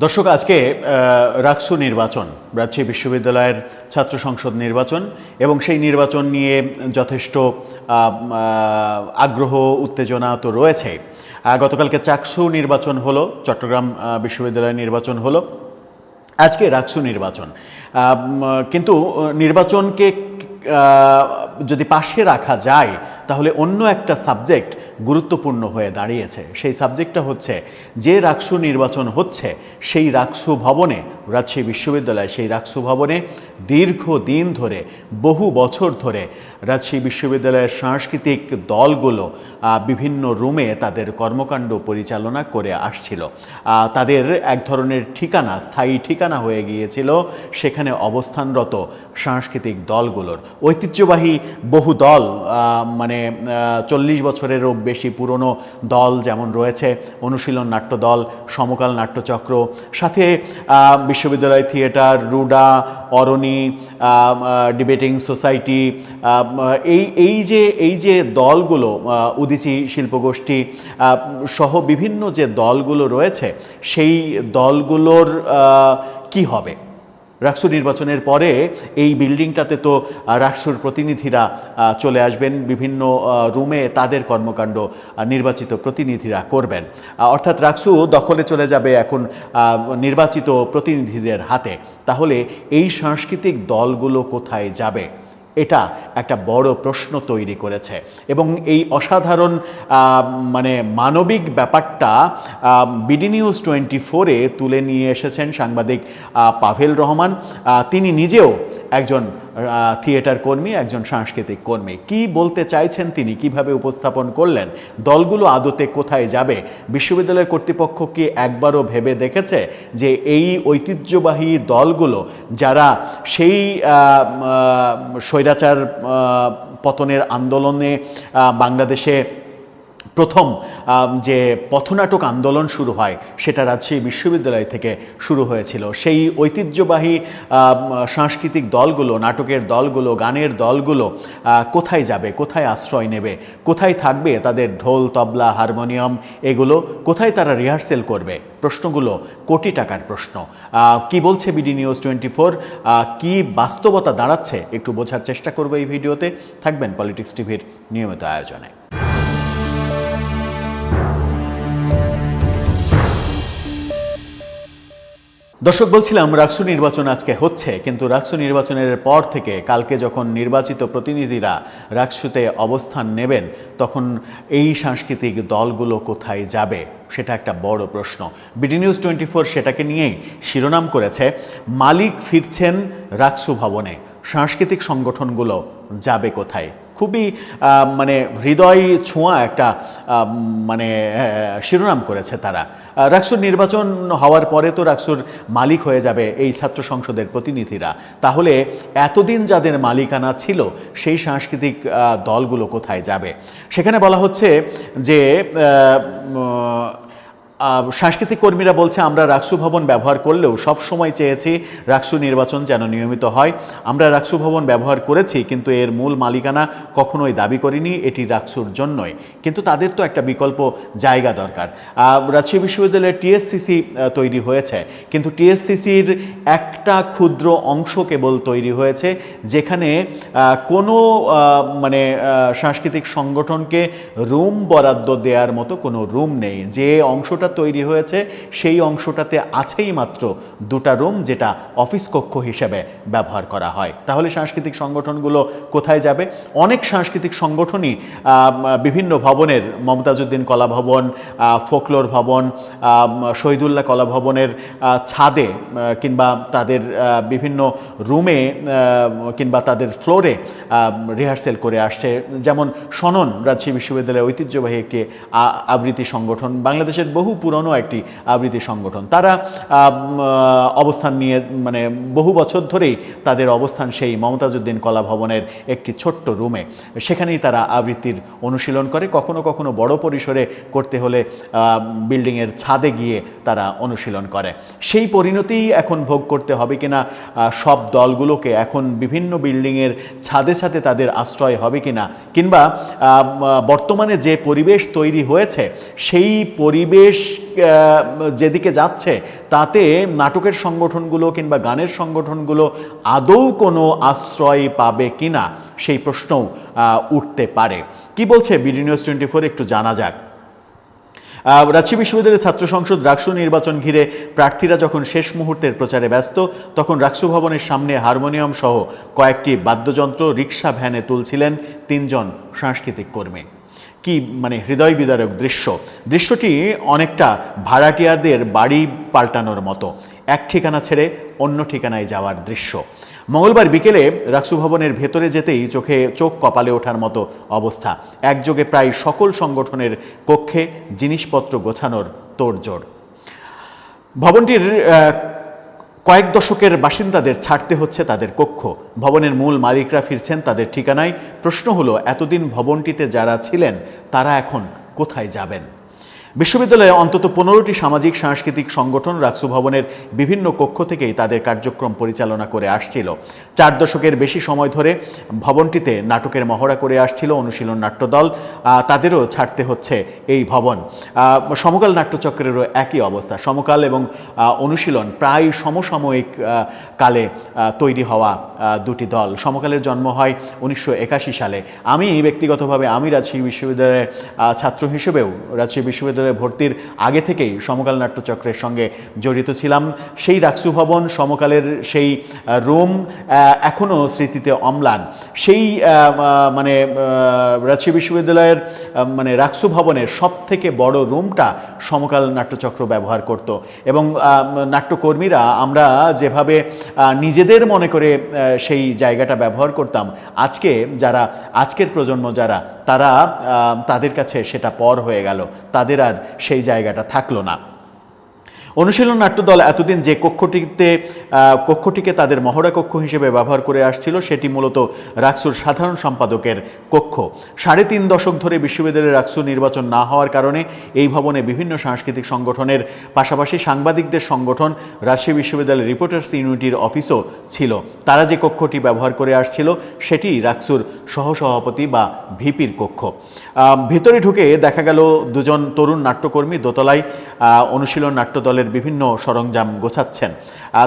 দর্শক, আজকে রাকসু নির্বাচন রাজশাহী বিশ্ববিদ্যালয়ের ছাত্র সংসদ নির্বাচন এবং সেই নির্বাচন নিয়ে যথেষ্ট আগ্রহ, উত্তেজনা তো রয়েছে। গতকালকে চাকসু নির্বাচন হলো, চট্টগ্রাম বিশ্ববিদ্যালয়ের নির্বাচন হলো। আজকে রাকসু নির্বাচন। কিন্তু, নির্বাচনকে যদি পাশে রাখা যায়, তাহলে অন্য একটা সাবজেক্ট গুরুত্বপূর্ণ হয়ে দাঁড়িয়েছে। সেই সাবজেক্টটা হচ্ছে, যে রাকসু নির্বাচন হচ্ছে, সেই রাকসু ভবনে, রাজশাহী বিশ্ববিদ্যালয় সেই রাকসু ভবনে দীর্ঘ দিন ধরে, বহু বছর ধরে রাজশাহী বিশ্ববিদ্যালয়ের সাংস্কৃতিক দলগুলো বিভিন্ন রুমে তাদের কর্মকাণ্ড পরিচালনা করে আসছিল। তাদের এক ধরনের ঠিকানা, স্থায়ী ঠিকানা হয়ে গিয়েছিল। সেখানে অবস্থানরত সাংস্কৃতিক দলগুলোর। ঐতিহ্যবাহী বহু দল মানে চল্লিশ বছরেরও বেশি পুরনো দল যেমন রয়েছে, অনুশীলন নাট্য দল, সমকাল নাট্যচক্র, সাথে বিশ্ববিদ্যালয় theatre, Ruda, Aroni debating society এই এই যে এই যে দলগুলো উদীচী শিল্পগোষ্ঠী সহ বিভিন্ন যে দলগুলো রয়েছে, সেই দলগুলোর কি হবে? রাকসু নির্বাচনের পরে এই বিল্ডিংটাতে তো রাকসুর প্রতিনিধিরা চলে আসবেন, বিভিন্ন রুমে তাদের কর্মকাণ্ড নির্বাচিত প্রতিনিধিরা করবেন। অর্থাৎ রাকসু দখলে চলে যাবে এখন নির্বাচিত প্রতিনিধিদের হাতে। তাহলে এই সাংস্কৃতিক দলগুলো কোথায় যাবে? এটা একটা বড় প্রশ্ন তৈরি করেছে। এবং এই অসাধারণ মানে মানবিক ব্যাপারটা বিডি নিউজ টোয়েন্টি ফোরে তুলে নিয়ে এসেছেন সাংবাদিক পাভেল রহমান। তিনি নিজেও একজন থিয়েটার কর্মী, একজন সাংস্কৃতিক কর্মী। কি বলতে চাইছেন তিনি? কীভাবে উপস্থাপন করলেন? দলগুলো আদতে কোথায় যাবে? বিশ্ববিদ্যালয় কর্তৃপক্ষ কি একবারও ভেবে দেখেছে যে এই ঐতিহ্যবাহী দলগুলো, যারা সেই স্বৈরাচার পতনের আন্দোলনে বাংলাদেশে প্রথম যে পথনাটক আন্দোলন শুরু হয়, সেটা রাজশাহী বিশ্ববিদ্যালয় থেকে শুরু হয়েছিল। সেই ঐতিহ্যবাহী সাংস্কৃতিক দলগুলো, নাটকের দলগুলো, গানের দলগুলো কোথায় যাবে, কোথায় আশ্রয় নেবে, কোথায় থাকবে তাদের ঢোল, তবলা, হারমোনিয়াম, এগুলো, কোথায় তারা রিহার্সেল করবে? প্রশ্নগুলো কোটি টাকার প্রশ্ন। কি বলছে বিডি নিউজ টোয়েন্টি ফোর কি বাস্তবতা দাঁড়াচ্ছে? একটু বোঝার চেষ্টা করব এই ভিডিওতে। থাকবেন পলিটিক্স টিভির নিয়মিত আয়োজনে। দর্শক, বলছিলাম রাকসু নির্বাচন আজকে হচ্ছে, কিন্তু রাকসু নির্বাচনের পর থেকে কালকে যখন নির্বাচিত প্রতিনিধিরা রাকসুতে অবস্থান নেবেন, তখন এই সাংস্কৃতিক দলগুলো কোথায় যাবে সেটা একটা বড় প্রশ্ন। বিডি নিউজ টোয়েন্টি ফোর সেটাকে নিয়েই শিরোনাম করেছে, মালিক ফিরছেন রাকসু ভবনে, সাংস্কৃতিক সংগঠনগুলো যাবে কোথায়? খুবই মানে হৃদয় ছোঁয়া একটা মানে শিরোনাম করেছে তারা। রাকসুর নির্বাচন হওয়ার পরে তো রাকসুর মালিক হয়ে যাবে এই ছাত্র সংসদের প্রতিনিধিরা। তাহলে এতদিন যাদের মালিকানা ছিল, সেই সাংস্কৃতিক দলগুলো কোথায় যাবে? সেখানে বলা হচ্ছে যে সাংস্কৃতিক কর্মীরা বলছে, আমরা রাকসু ভবন ব্যবহার করলেও সব সময় চেয়েছি রাকসু নির্বাচন যেন নিয়মিত হয়। আমরা রাকসু ভবন ব্যবহার করেছি, কিন্তু এর মূল মালিকানা কখনোই দাবি করিনি, এটি রাকসুর জন্যই। কিন্তু তাদের তো একটা বিকল্প জায়গা দরকার। রাজশাহী বিশ্ববিদ্যালয়ের টিএসসিসি তৈরি হয়েছে। কিন্তু টিএসসিসির একটা ক্ষুদ্র অংশ কেবল তৈরি হয়েছে, যেখানে কোনো মানে সাংস্কৃতিক সংগঠনকে রুম বরাদ্দ দেওয়ার মতো কোনো রুম নেই। যে অংশটা তৈরি হয়েছে, সেই অংশটাতে আছেই মাত্র দুটা রুম যেটা অফিস কক্ষ হিসেবে ব্যবহার করা হয়। তাহলে সাংস্কৃতিক সংগঠনগুলো কোথায় যাবে? অনেক সাংস্কৃতিক সংগঠনই বিভিন্ন ভবনের, মমতাজউদ্দিন কলা ভবন ফোকলোর ভবন শহীদুল্লাহ কলা ভবনের ছাদে কিংবা তাদের বিভিন্ন রুমে কিংবা তাদের ফ্লোরে রিহার্সেল করে আসছে। যেমন সনন রাজশাহী বিশ্ববিদ্যালয়ের ঐতিহ্যবাহী একটি আবৃত্তি সংগঠন। বাংলাদেশের বহু পুরনো একটি আবৃত্তি সংগঠন। তারা অবস্থান নিয়ে মানে বহু বছর ধরেই তাদের অবস্থান সেই মমতাজউদ্দিন কলা ভবনের একটি ছোট্ট রুমে। সেখানেই তারা আবৃত্তির অনুশীলন করে। কখনো কখনো বড় পরিসরে করতে হলে বিল্ডিংয়ের ছাদে গিয়ে তারা অনুশীলন করে। সেই পরিণতিই এখন ভোগ করতে হবে কিনা সব দলগুলোকে এখন বিভিন্ন বিল্ডিংয়ের ছাদে ছাদে তাদের আশ্রয় হবে কিনা, কিংবা বর্তমানে যে পরিবেশ তৈরি হয়েছে, সেই পরিবেশ যেদিকে যাচ্ছে, তাতে নাটকের সংগঠনগুলো কিংবা গানের সংগঠনগুলো আদৌ কোনো আশ্রয় পাবে কিনা সেই প্রশ্নও উঠতে পারে। কি বলছে বিডি নিউজ টোয়েন্টি ফোর একটু জানা যাক। রাজশাহী বিশ্ববিদ্যালয়ের ছাত্র সংসদ রাকসু নির্বাচন ঘিরে প্রার্থীরা যখন শেষ মুহূর্তের প্রচারে ব্যস্ত, তখন রাকসু ভবনের সামনে হারমোনিয়াম সহ কয়েকটি বাদ্যযন্ত্র রিক্সা ভ্যানে তুলছিলেন তিনজন সাংস্কৃতিক কর্মী। কি মানে হৃদয় বিদারক দৃশ্য? দৃশ্যটি অনেকটা ভাড়াটিয়াদের বাড়ি পাল্টানোর মতো। এক ঠিকানা ছেড়ে অন্য ঠিকানায় যাওয়ার দৃশ্য। মঙ্গলবার বিকেলে রাকসু ভবনের ভেতরে যেতেই চোখে চোখ কপালে ওঠার মতো অবস্থা। একযোগে প্রায় সকল সংগঠনের কক্ষে জিনিসপত্র গোছানোর তোড়জোড়। ভবনটির কয়েক দশকের বাসিন্দাদের ছাড়তে হচ্ছে তাদের কক্ষ। ভবনের মূল মালিকরা ফিরছেন তাদের ঠিকানায়। প্রশ্ন হলো, এতদিন ভবনটিতে যারা ছিলেন, তারা এখন কোথায় যাবেন? বিশ্ববিদ্যালয়ে অন্তত পনেরোটি সামাজিক, সাংস্কৃতিক সংগঠন রাকসু ভবনের বিভিন্ন কক্ষ থেকেই তাদের কার্যক্রম পরিচালনা করে আসছিল। চার দশকের বেশি সময় ধরে ভবনটিতে নাটকের মহড়া করে আসছিল অনুশীলন নাট্যদল। তাদেরও ছাড়তে হচ্ছে এই ভবন। সমকাল নাট্যচক্রেরও একই অবস্থা। সমকাল এবং অনুশীলন প্রায় সমসাময়িক কালে তৈরি হওয়া দুটি দল। সমকালের জন্ম হয় উনিশশো একাশি সালে। আমি ব্যক্তিগতভাবে আমি রাজশাহী বিশ্ববিদ্যালয়ের ছাত্র হিসেবেও রাজশাহী বিশ্ববিদ্যালয়ে ভর্তির আগে থেকেই সমকাল নাট্যচক্রের সঙ্গে জড়িত ছিলাম। সেই রাকসু ভবন সমকালের সেই রুম আহ, এখনও স্মৃতিতে অম্লান। সেই মানে রাজশাহী বিশ্ববিদ্যালয়ের মানে রাকসু ভবনের সব থেকে বড় রুমটা সমকাল নাট্যচক্র ব্যবহার করত। এবং নাট্যকর্মীরা আমরা যেভাবে নিজেদের মনে করে সেই জায়গাটা ব্যবহার করতাম আজকে যারা আজকের প্রজন্ম যারা তারা তাদের কাছে সেটা পর হয়ে গেল। তাদের আর সেই জায়গাটা থাকল না। অনুশীলন নাট্যদল এতদিন যে কক্ষটিতে কক্ষটিকে তাদের মহড়া কক্ষ হিসেবে ব্যবহার করে আসছিল, সেটি মূলত রাকসুর সাধারণ সম্পাদকের কক্ষ। সাড়ে তিন দশক ধরে বিশ্ববিদ্যালয়ের রাকসু নির্বাচন না হওয়ার কারণে এই ভবনে বিভিন্ন সাংস্কৃতিক সংগঠনের পাশাপাশি সাংবাদিকদের সংগঠন, রাজশাহী বিশ্ববিদ্যালয়ের রিপোর্টার্স ইউনিটির অফিসও ছিল। তারা যে কক্ষটি ব্যবহার করে আসছিল সেটি রাকসুর সহসভাপতি বা ভিপির কক্ষ। ভিতরে ঢুকে দেখা গেল দুজন তরুণ নাট্যকর্মী দোতলায় অনুশীলন অনুশীলন নাট্যদলের বিভিন্ন সরঞ্জাম গোছাচ্ছেন।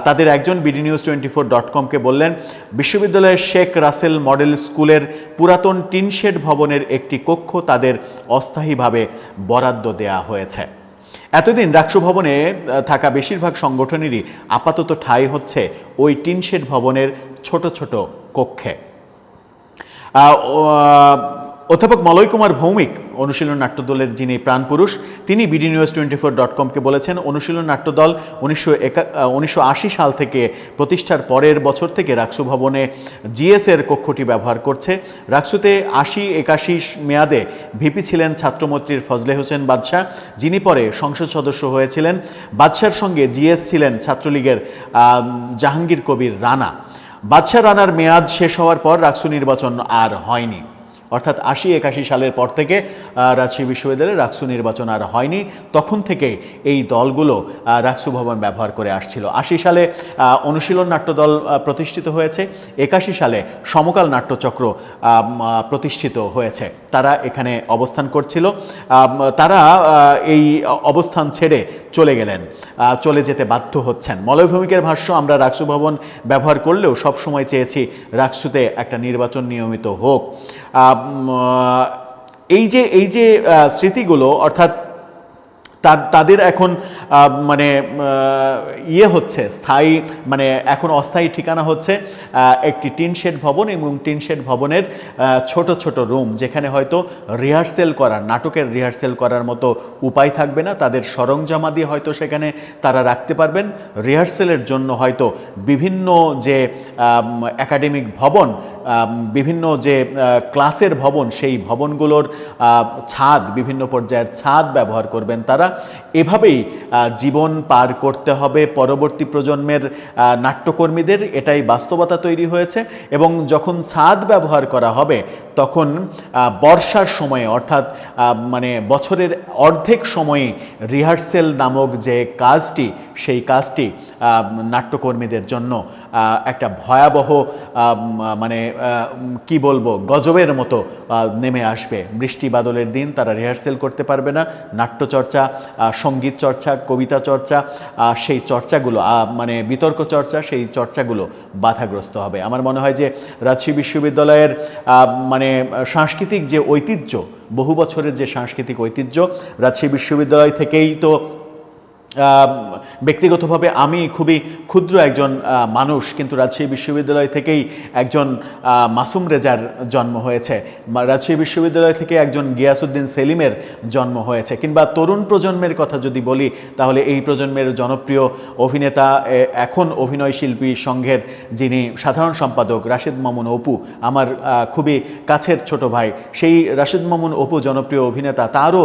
তাদের একজন BD news twenty four dot কমকে বললেন, বিশ্ববিদ্যালয়ের শেখ রাসেল মডেল স্কুলের পুরাতন টিনশেড ভবনের একটি কক্ষ তাদের অস্থায়ীভাবে বরাদ্দ দেয়া হয়েছে। এতদিন রাক্সু ভবনে থাকা বেশিরভাগ সংগঠনেরই আপাতত ঠাঁই হচ্ছে ওই টিনশেড ভবনের ছোট ছোট কক্ষে। অধ্যাপক মলয় কুমার ভৌমিক, অনুশীলন নাট্যদলের যিনি প্রাণপুরুষ, তিনি BD news twenty four dot কমকে বলেছেন, অনুশীলন নাট্যদল উনিশশো উনিশশো সাল থেকে প্রতিষ্ঠার পরের বছর থেকে রাকসু ভবনে জিএস এর কক্ষটি ব্যবহার করছে। রাকসুতে আশি একাশি মেয়াদে ভিপি ছিলেন ছাত্রমন্ত্রীর ফজলে হোসেন বাদশাহ, যিনি পরে সংসদ সদস্য হয়েছিলেন। বাদশার সঙ্গে জিএস ছিলেন ছাত্রলীগের জাহাঙ্গীর কবির রানা। বাদশাহ রানার মেয়াদ শেষ হওয়ার পর রাকসু নির্বাচন আর হয়নি। অর্থাৎ আশি একাশি সালের পর থেকে রাজশাহী বিশ্ববিদ্যালয়ে রাকসু নির্বাচন আর হয়নি। তখন থেকে এই দলগুলো রাকসু ভবন ব্যবহার করে আসছিল। আশি সালে অনুশীলন নাট্যদল প্রতিষ্ঠিত হয়েছে। একাশি সালে সমকাল নাট্যচক্র প্রতিষ্ঠিত হয়েছে। তারা এখানে অবস্থান করছিল। তারা এই অবস্থান ছেড়ে চলে গেলেন। চলে যেতে বাধ্য হচ্ছেন। মলয়ভূমিকের ভাষ্য, আমরা রাকসু ভবন ব্যবহার করলেও সব সময় চেয়েছি রাকসুতে একটা নির্বাচন নিয়মিত হোক। এই যে এই যে স্মৃতিগুলো, অর্থাৎ তাদের এখন মানে ইয়ে হচ্ছে, স্থায়ী মানে এখন অস্থায়ী ঠিকানা হচ্ছে একটি টিন শেড ভবন এবং টিন শেড ভবনের ছোট ছোট রুম, যেখানে হয়তো রিহার্সেল করার, নাটকের রিহার্সেল করার মতো উপায় থাকবে না। তাদের সরঞ্জামাদি হয়তো সেখানে তারা রাখতে পারবেন। রিহার্সেলের জন্য হয়তো বিভিন্ন যে একাডেমিক ভবন বিভিন্ন যে ক্লাসের ভবন, সেই ভবনগুলোর ছাদ, বিভিন্ন পর্যায়ের ছাদ ব্যবহার করবেন তারা। এভাবেই জীবন পার করতে হবে পরবর্তী প্রজন্মের নাট্যকর্মীদের। এটাই বাস্তবতা তৈরি হয়েছে এবং যখন ছাদ ব্যবহার করা হবে, তখন বর্ষার সময়ে, অর্থাৎ মানে বছরের অর্ধেক সময়ে রিহার্সেল নামক যে কাজটি, সেই কাজটি নাট্যকর্মীদের জন্য একটা ভয়াবহ মানে কি বলব, গজবের মতো নেমে আসবে। বৃষ্টি বাদলের দিন তারা রিহার্সেল করতে পারবে না। নাট্যচর্চা সংগীত চর্চা, কবিতা চর্চা সেই চর্চাগুলো মানে বিতর্ক চর্চা, সেই চর্চাগুলো বাধাগ্রস্ত হবে। আমার মনে হয় যে রাজশাহী বিশ্ববিদ্যালয়ের মানে সাংস্কৃতিক যে ঐতিহ্য, বহু বছরের যে সাংস্কৃতিক ঐতিহ্য, রাজশাহী বিশ্ববিদ্যালয় থেকেই তো ব্যক্তিগতভাবে আমি খুবই ক্ষুদ্র একজন মানুষ, কিন্তু রাজশাহী বিশ্ববিদ্যালয় থেকেই একজন মাসুম রেজার জন্ম হয়েছে। রাজশাহী বিশ্ববিদ্যালয় থেকে একজন গিয়াসুদ্দিন সেলিমের জন্ম হয়েছে। কিংবা তরুণ প্রজন্মের কথা যদি বলি, তাহলে এই প্রজন্মের জনপ্রিয় অভিনেতা এখন অভিনয় শিল্পী সংঘের যিনি সাধারণ সম্পাদক রাশেদ মামুন অপু, আমার খুবই কাছের ছোট ভাই, সেই রাশেদ মামুন অপু জনপ্রিয় অভিনেতা, তারও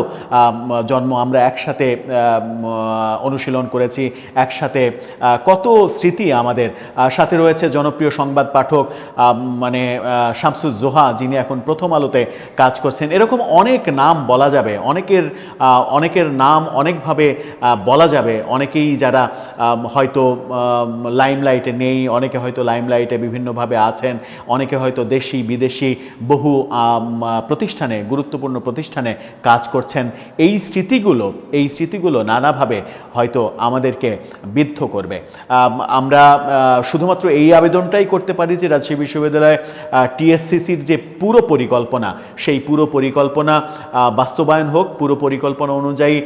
জন্ম আমরা একসাথে অনুশীলন করেছি একসাথে। কত স্মৃতি আমাদের। সাথে রয়েছে জনপ্রিয় সংবাদ পাঠক মানে শামসুজ জোহা, যিনি এখন প্রথম আলোতে কাজ করছেন। এরকম অনেক নাম বলা যাবে, অনেকের অনেকের নাম অনেকভাবে বলা যাবে। অনেকেই যারা হয়তো লাইমলাইটে নেই, অনেকে হয়তো লাইমলাইটে বিভিন্নভাবে আছেন, অনেকে হয়তো দেশি, বিদেশি, বহু প্রতিষ্ঠানে, গুরুত্বপূর্ণ প্রতিষ্ঠানে কাজ করছেন। এই স্মৃতিগুলো এই স্মৃতিগুলো নানাভাবে হয়তো আমাদেরকে বিদ্ধ করবে। আমরা শুধুমাত্র এই আবেদনটাই করতে পারি যে রাজশাহী বিশ্ববিদ্যালয়ে টিএসসিসির যে পুরো পরিকল্পনা, সেই পুরো পরিকল্পনা বাস্তবায়ন হোক, পুরো পরিকল্পনা অনুযায়ী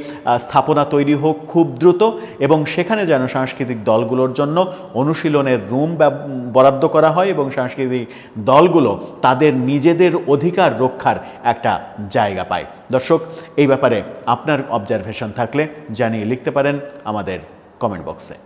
স্থাপনা তৈরি হোক খুব দ্রুত এবং সেখানে যেন সাংস্কৃতিক দলগুলোর জন্য অনুশীলনের রুম বরাদ্দ করা হয় এবং সাংস্কৃতিক দলগুলো তাদের নিজেদের অধিকার রক্ষার একটা জায়গা পায়। দর্শক এই ব্যাপারে আপনার অবজারভেশন থাকলে জানিয়ে লিখতে পারেন আমাদের কমেন্ট বক্সে